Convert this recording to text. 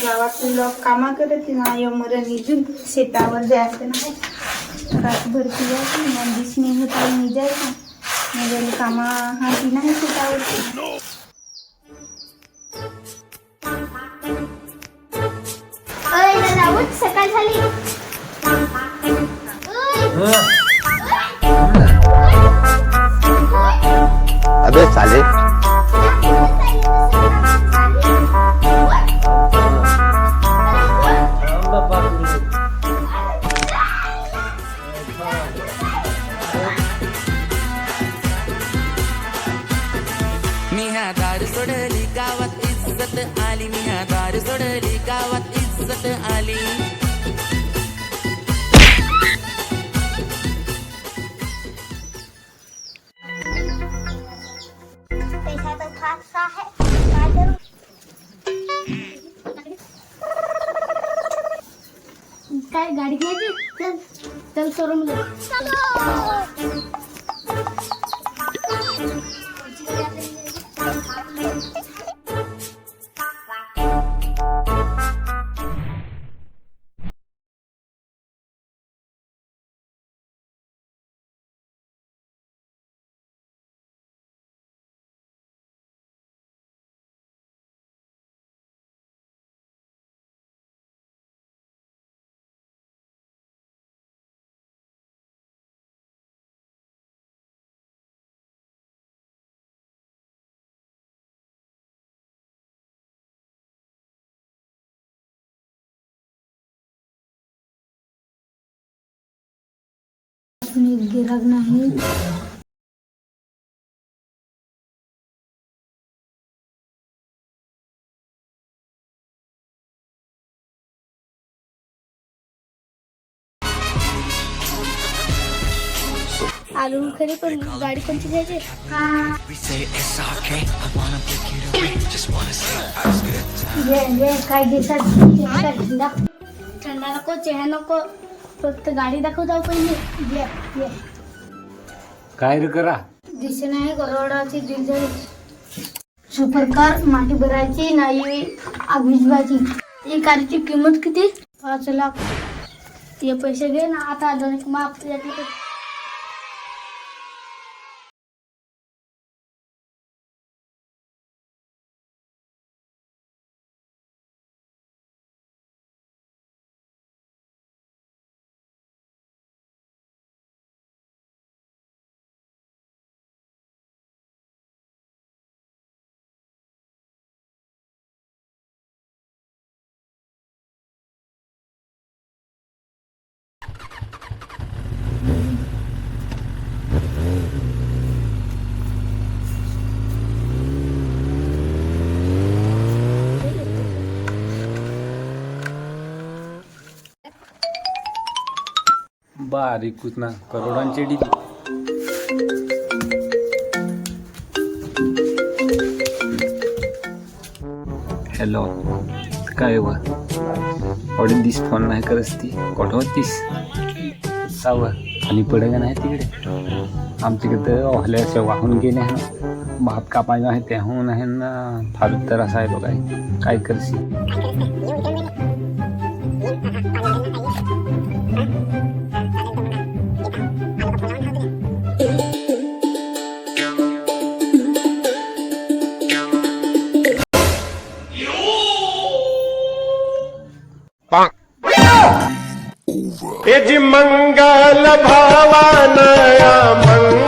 गावात लोक कामा करत ना यमर निजून शेतावर जायचं नाही रातभर जायचं मग दिसणे होता निजायचं म्हणजे कामा हा ती नाही शेतावर अय दादा उठ सकाळ झाली इज्जत आली मी ह्या दार सोडली गावात इज्जत आली. काय गाडी घ्यायची? चल चल! शोरूम गिराग नाही। आलू खरी पण गाडी कोणती घ्यायची घे घे काय दिसत थंडा नको चहा नको फक्त गाडी दाखव जाऊ पहिले. काय रे करा? दिसे नाही करोडाची डिझेल सुपरकार माती भरायची नाही आग विजवायची ही कारची किंमत किती? पाच लाख. ते पैसे घे ना आता दोन माफ यातले बारीक ना करोडांची डी हॅलो काय व? ऑडिन दिस फोन नाही करस ती. कुठं होतीस? खाली आणि पडे नाही तिकडे? आमच्याकडे तर ओहल्याच्या वाहून गेले आहे ना. भात कापायचं आहे त्याहून आहे ना. फालूत तर असा आहे बघाय काय करशील? मंगल भवानया मंगल